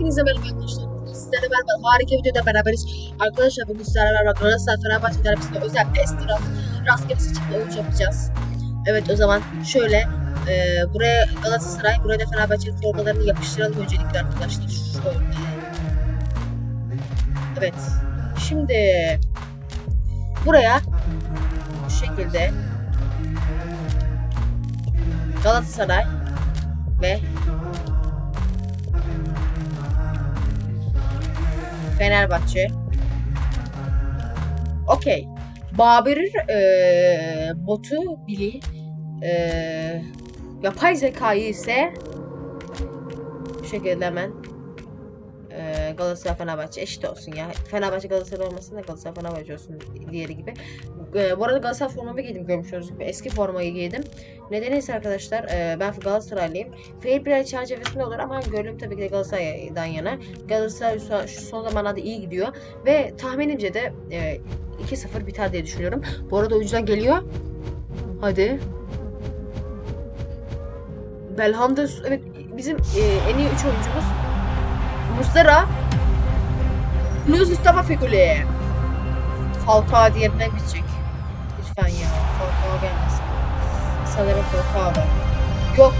Hepinize merhaba arkadaşlar. Sizlerle beraber harika videoda beraberiz. Arkadaşlar bugün sizlerle beraber Galatasaray Fenerbahçe derbisinde özel test rast, rastgele seçimle oyuncu yapacağız. Evet o zaman şöyle e, buraya Galatasaray, buraya da Fenerbahçe formalarını yapıştıralım öncelikle arkadaşlar. Şöyle. Evet. Şimdi buraya bu şekilde Galatasaray ve Fenerbahçe. Okey. Babir'in eee botu Billy eee yapay zekayı ise bu şekilde hemen eee Galatasaray Fenerbahçe eşit olsun ya. Fenerbahçe Galatasaray olmasın da Galatasaray Fenerbahçe olsun diğeri gibi. Eee, bu arada Galatasaray formamı giydim görmüşsünüz gibi. Eski formayı giydim. Nedeni ise arkadaşlar eee, ben Galatasaraylıyım. Fair play çerçevesinde olur ama gönlüm tabii ki de Galatasaray'dan yana. Galatasaray şu- son zamanlarda iyi gidiyor ve tahminimce de e, 2-0 biter diye düşünüyorum. Bu arada oyuncular geliyor. Hadi. Belhanda evet bizim e, en iyi 3 oyuncumuz Mustera Luis Mustafa Feguli Falcao diğerine gidecek. Lütfen ya. Falcao gelmesin. Sanırım Falcao var. Yok.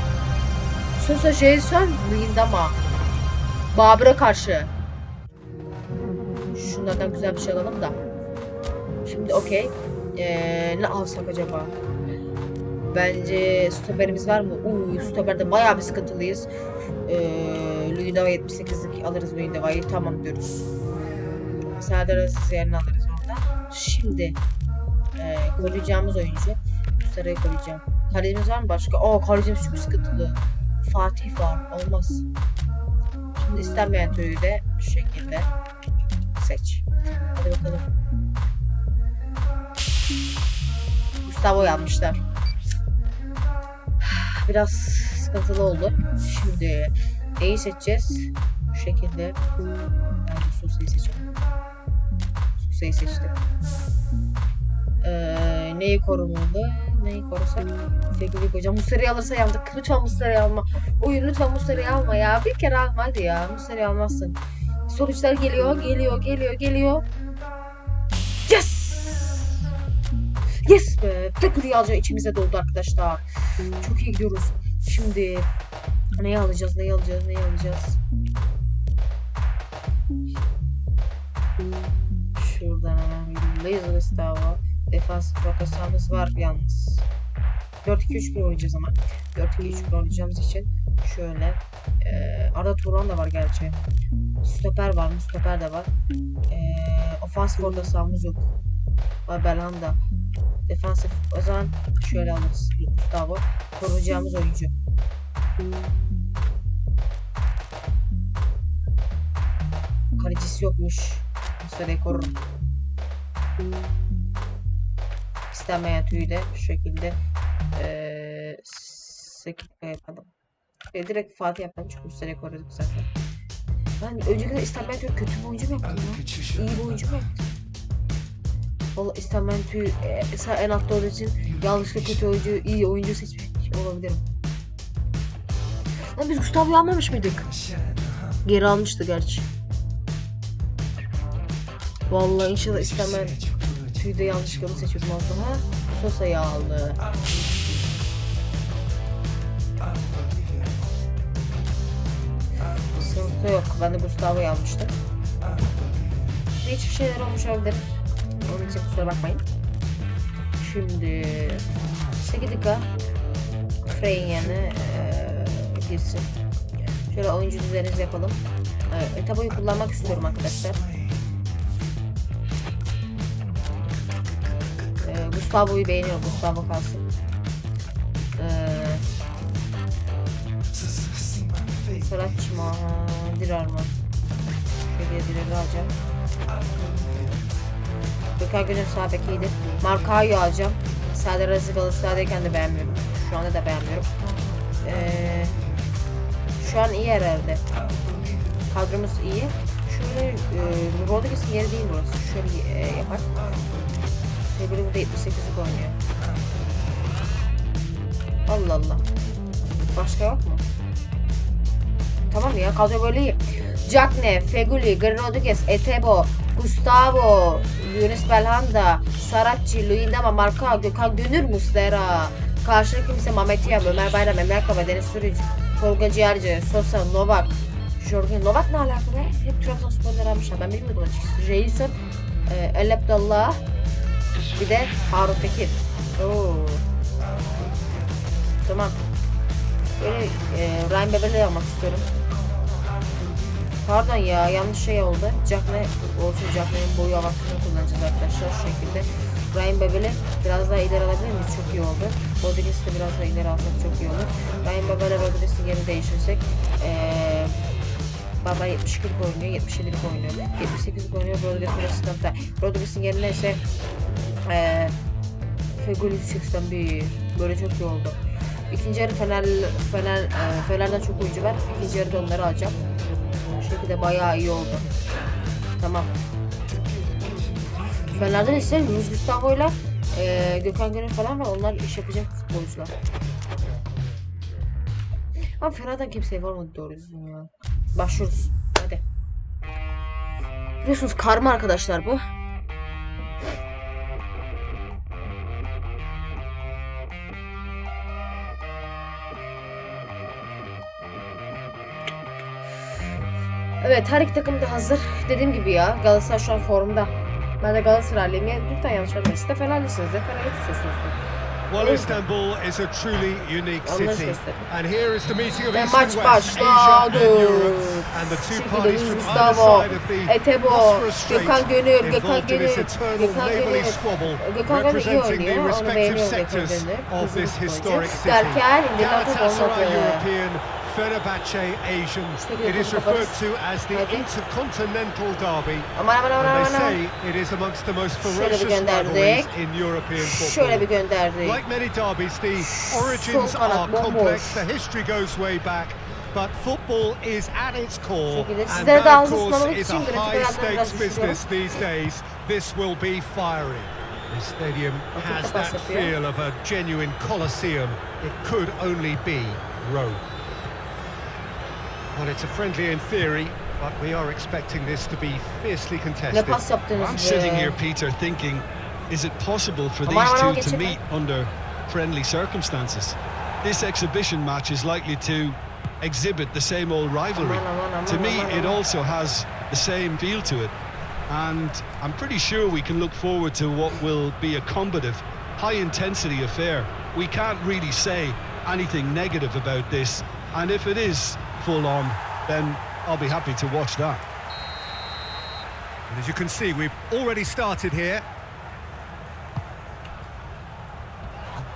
Sosa Jason Lindama. Babır'a karşı. Şunlardan güzel bir şey alalım da. Şimdi okey. Ee, ne alsak acaba? Bence stoperimiz var mı? Uuu stoperde bayağı bir sıkıntılıyız. Ee, Luyendama 78'lik alırız Luyendama'yı. Tamam diyoruz. Serdar Aziz yerini alırız orada. Şimdi ee, koruyacağımız oyuncu. Mustara'yı koruyacağım. Kalecimiz var mı başka? Oo kalecimiz çok sıkıntılı. Fatih var. Olmaz. Şimdi istenmeyen türü de şu şekilde seç. Hadi bakalım. Gustavo yapmışlar. Biraz sıkıntılı oldu. Şimdi neyi seçeceğiz? Bu şekilde. Ben bu Sosa'yı seçelim. Sosa'yı seçtim. Ee, neyi korumalı? Neyi korusak? Sevgili hocam Muslera'yı alırsa yandık. Lütfen Muslera'yı alma. Oyun lütfen Muslera'yı alma ya. Bir kere alma hadi ya. Muslera'yı almazsın. Sonuçlar geliyor, geliyor, geliyor, geliyor. Yes! Yes be! Fekuli alacağı içimize doldu arkadaşlar. Çok iyi gidiyoruz. Şimdi neyi alacağız, neyi alacağız, neyi alacağız? Şuradan hemen Laser Gustavo. Defans vakasamız var yalnız. 4-2-3-1 oynayacağız ama. 4-2-3-1 oynayacağımız için şöyle. Ee, Arda Turan da var gerçi. Stoper var mı? De var. Ee, ofansif orta sahamız yok. Var Belhanda. Defansif o zaman şöyle alırız. Gustavo. Koruyacağımız oyuncu. Kalecisi yokmuş. Muslera'yı korur. İstenmeyen tüyü de şu şekilde sekip yapalım. E, direkt Fatih yapalım çünkü Muslera'yı koruduk zaten. Ben önceden istenmeyen tüyü kötü bir oyuncu mu yaptım ya? İyi bir oyuncu mu yaptım? İstenmeyen tüyü e, sen en altta olduğu için yanlışlıkla kötü oyuncu, iyi oyuncu seçmiş olabilirim. Lan biz Gustavo'yu almamış mıydık? Geri almıştı gerçi. Vallahi inşallah istemem. Tüyde yanlışlıkla mı seçiyordum aslında ha? Sosa'yı aldı. Sosa yok. Ben de Gustavo'yu almıştım. Hiçbir şeyler olmuş olabilir. Onun için kusura bakmayın. Şimdi 8 dakika yerine eee, girsin. Şöyle oyuncu düzenimizi yapalım. Evet, Etabo'yu kullanmak istiyorum arkadaşlar. Ee, Gustavo'yu beğeniyorum. Gustavo kalsın. Ee, Saratçı Dirar mı? Şöyle Dirar'ı alacağım. Gökhan Gönül sağ bek iyidir. Markao'yu alacağım. Serdar Aziz Galatasaray'dayken de beğenmiyorum. Şu anda da beğenmiyorum. Ee, şu an iyi herhalde. Kadromuz iyi. Şöyle e, Rodriguez'in yeri değil burası. Şöyle e, yapar. Öbürü burada 78'lik oynuyor. Allah Allah. Başka yok mu? Tamam ya kadro böyle iyi. Cagne, Feguli, Gary Rodriguez, Etebo, Gustavo, Yunus Belhanda, Saratçı, Luyendama, Marka, Gökhan Gönür, Muslera. Karşılık kimse Mehmet Yam, Ömer Bayram, Emre Kaba, Deniz Sürücü, Tolga Ciğerci, Sosa, Novak, Jorgen Novak ne alakalı? Hep Trabzonspor'da almışlar. Ben bilmiyordum açıkçası. Jason, e, El Abdallah, bir de Harun Tekir. Oo. Tamam. Böyle e, Ryan Babel'i almak istiyorum. Pardon ya yanlış şey oldu. Jackne olsun Jackne'nin boyu avantajını kullanacağız arkadaşlar şu şekilde. Ryan Babel'i biraz daha ileri alabilir miyiz? Çok iyi oldu. Rodriguez'i de biraz daha ileri alsak çok iyi olur. Ryan Babel'e Rodriguez'in yerini değiştirsek. Eee Baba 72'lik oynuyor, 77'lik oynuyor. 78'lik oynuyor, Rodriguez biraz sıkıntı. Rodriguez'in yerine ise eee Feguli 81. Böyle çok iyi oldu. İkinci yarı Fener, Fener, e, Fener'den çok oyuncu var. İkinci yarıda onları alacağım. Şekilde bayağı iyi oldu. Tamam. Fener'den ise Luis Gustavo'yla e, Gökhan Gönül falan var. Onlar iş yapacak futbolcular. Ama Fener'den kimseye varmadı doğru düzgün ya. Başlıyoruz. Hadi. Biliyorsunuz karma arkadaşlar bu. Evet her iki takım da hazır. Dediğim gibi ya Galatasaray şu an formda. Ben de Galatasaraylıyım. Ya lütfen yanlış anlamayın. Siz de Fenerlisiniz de tutuyorsunuz. Well, Istanbul is a truly unique city. And here is the meeting of East and West, Asia and. Europe. And the two parties from either side of the Etebo, Gökhan Gönül, Gökhan Gönül, Gökhan Gönül. Gökhan Gönül iyi oynuyor. Onu beğeniyorum Gökhan city. Derken Galatasaray. European, Fenerbahce Asian. It is referred to as the. Intercontinental Derby. Aman aman aman And aman they say it is amongst the most ferocious rivalries in European football. Şöyle bir gönderdik. Like many derbies, the origins are complex, the history goes way back, but football is at its core, and that of course is a high-stakes business these days. This will be fiery. This stadium has that feel of a genuine coliseum. It could only be Rome. Well, it's a friendly in theory, but we are expecting this to be fiercely contested. I'm sitting here, Peter, thinking, is it possible for these two to meet under friendly circumstances? This exhibition match is likely to exhibit the same old rivalry. To me, it also has the same feel to it. And I'm pretty sure we can look forward to what will be a combative, high-intensity affair. We can't really say anything negative about this. And if it is full on, then I'll be happy to watch that. And as you can see, we've already started here.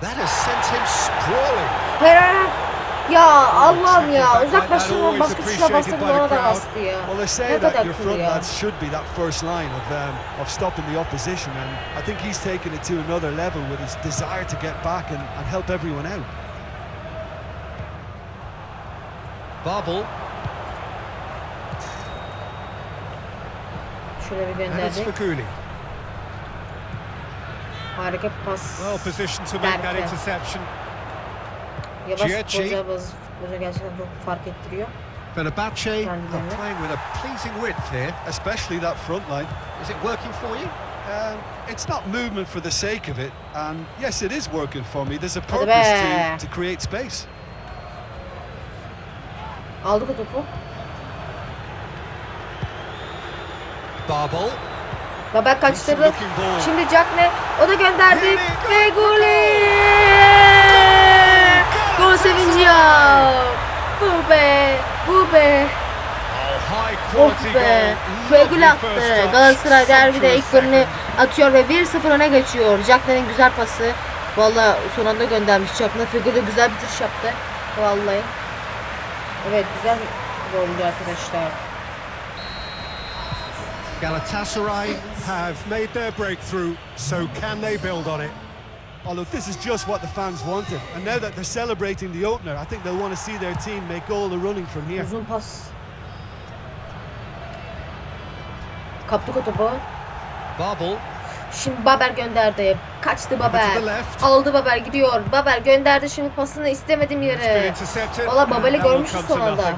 That has sent him sprawling. Hayır. Ya Allah'ım ya Back like uzaklaştırma that, always baskı tuşuna bastım by the da crowd. bastı ya. Well, they say that your front lads should be that first line of um, of stopping the opposition, and I think he's taken it to another level with his desire to get back and, and help everyone out. Babel, Şöyle bir and it's gönderdik. Fakuli. Harika pas. Well positioned to make that interception. Yavaş Giaci. futbolcular bazı futbolcular gerçekten çok fark ettiriyor. Fenerbahçe are playing with a pleasing width here. Especially that front line. Is it working for you? Um, it's not movement for the sake of it, and yes, it is working for me. There's a purpose to, to create space. Aldık o topu. Babel. Babel kaçtırdı. Şimdi Jack ne? O da gönderdi. Ve golü! Gol sevinci ya. Bu be. Bu be. Oh, be. Lovely attı. Galatasaray derbide ilk golünü atıyor ve 1-0 öne geçiyor. Jack'lerin güzel pası. Valla son anda göndermiş Jack'la. Figo da güzel bitiriş yaptı. Vallahi. Evet güzel goldü arkadaşlar. Galatasaray have made their breakthrough, so can they build on it? Oh, look, this is just what the fans wanted, and now that they're celebrating the opener, I think they'll want to see their team make all the running from here. Uzun pas. Kaptık o topu. Babel, Şimdi Baber gönderdi. Kaçtı Baber. Aldı Baber gidiyor. Baber gönderdi şimdi pasını istemedim yere. Valla will görmüşüz son anda.